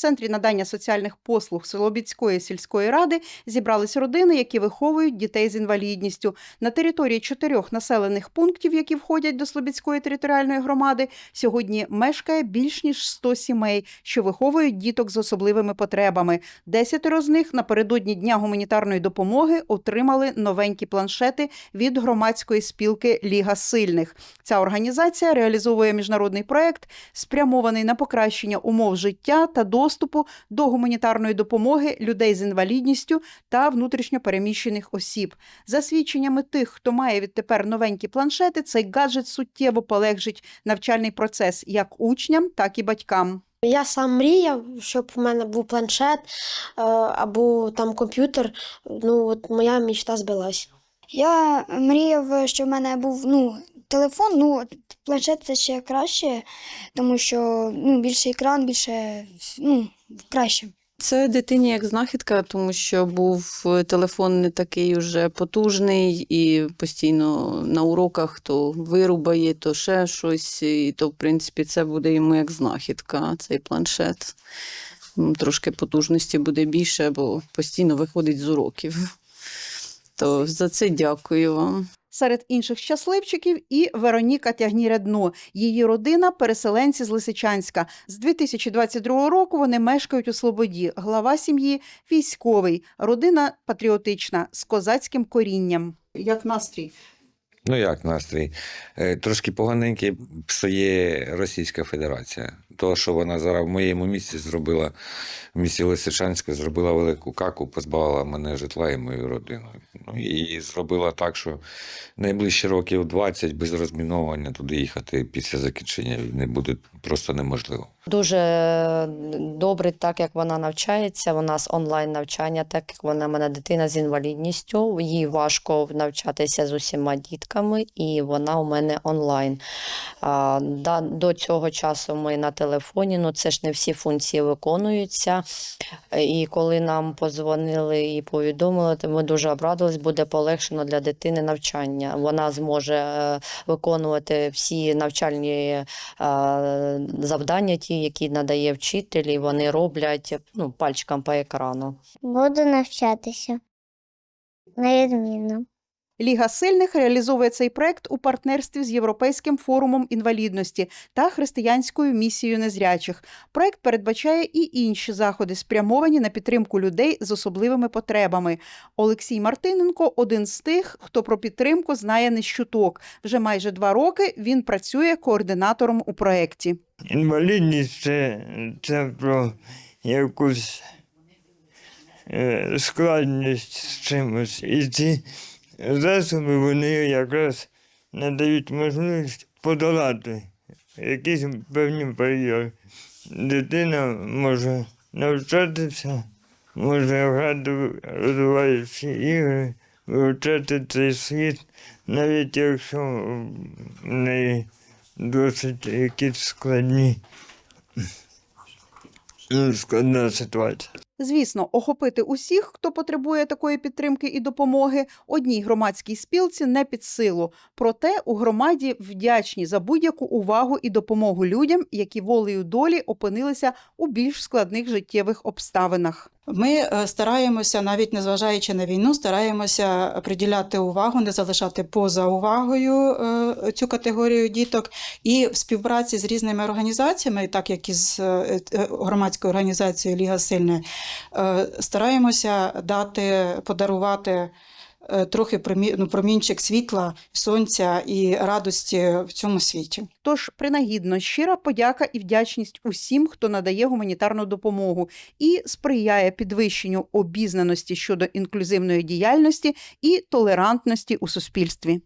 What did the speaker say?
центрі надання соціальних послуг Солобідської сільської ради зібрались родини, які виховують дітей з інвалідністю. На території чотирьох населених пунктів, які входять до Слобідської територіальної громади, сьогодні мешкає більш ніж 100 сімей, що виховують діток з особливими потребами. Десятеро з них напередодні дня гуманітарної допомоги отримали новенькі планшети від громадської спілки Ліга сильних. Ця організація реалізовує міжнародний проект, спрямований на покращення умов життя та доступу до гуманітарної допомоги людей з інвалідністю та внутрішньо переміщених осіб. За свідченнями тих, хто має відтепер новенькі планшети, цей гаджет суттєво полегшить навчальний процес як учням, так і батькам. Я сам мріяв, щоб в мене був планшет е, або там комп'ютер. Ну, от моя мечта збилась. Я мріяв, що в мене був ну, телефон, ну, планшет це ще краще, тому що ну, більше екран, більше ну, краще. Це дитині як знахідка, тому що був е, телефон не такий уже потужний, і постійно на уроках то вирубає, то ще щось. І то, в принципі, це буде йому як знахідка, цей планшет. Трошки потужності буде більше, бо постійно виходить з уроків. То за це дякую вам. Серед інших щасливчиків і Вероніка Тягнірядно. Її родина переселенці з Лисичанська. З 2022 року вони мешкають у Слободі. Глава сім'ї військовий, родина патріотична з козацьким корінням. Як настрій? Ну як настрій? Е, Трошки поганенький псує Російська Федерація. То, що вона зараз в моєму місті зробила, в місті Лисичанське, зробила велику каку, позбавила мене житла і мою родину. Ну і зробила так, що найближчі років 20 без розміновування туди їхати після закінчення війни буде просто неможливо. Дуже добре, так як вона навчається. У нас онлайн навчання, так як вона мене дитина з інвалідністю. Їй важко навчатися з усіма дітками, і вона у мене онлайн. До цього часу ми на телефоні, ну це ж не всі функції виконуються. І коли нам позвонили і повідомили, то ми дуже обрадились, буде полегшено для дитини навчання. Вона зможе е, виконувати всі навчальні е, завдання, ті, які надає вчитель, і вони роблять ну, пальчиком по екрану. Буду навчатися. Невідмінно. Ліга сильних реалізовує цей проект у партнерстві з Європейським форумом інвалідності та християнською місією незрячих. Проект передбачає і інші заходи, спрямовані на підтримку людей з особливими потребами. Олексій Мартиненко один з тих, хто про підтримку знає не з. Вже майже два роки він працює координатором у проєкті. Інвалідність це, це про якусь е, складність з чимось. І ці засоби вони якраз надають можливість подолати якісь певні бар'єри. Дитина може навчатися, може грати в розвиваючі ігри, вивчати цей світ, навіть якщо в неї досить якісь складні ну, складна ситуація. Звісно, охопити усіх, хто потребує такої підтримки і допомоги, одній громадській спілці не під силу. Проте у громаді вдячні за будь-яку увагу і допомогу людям, які волею долі опинилися у більш складних життєвих обставинах. Ми е, стараємося, навіть незважаючи на війну, стараємося приділяти увагу, не залишати поза увагою е, цю категорію діток. І в співпраці з різними організаціями, так як і з е, громадською організацією Ліга Сильна, е, стараємося дати, подарувати. е, Трохи ну, промінчик світла, сонця і радості в цьому світі. Тож принагідно щира подяка і вдячність усім, хто надає гуманітарну допомогу і сприяє підвищенню обізнаності щодо інклюзивної діяльності і толерантності у суспільстві.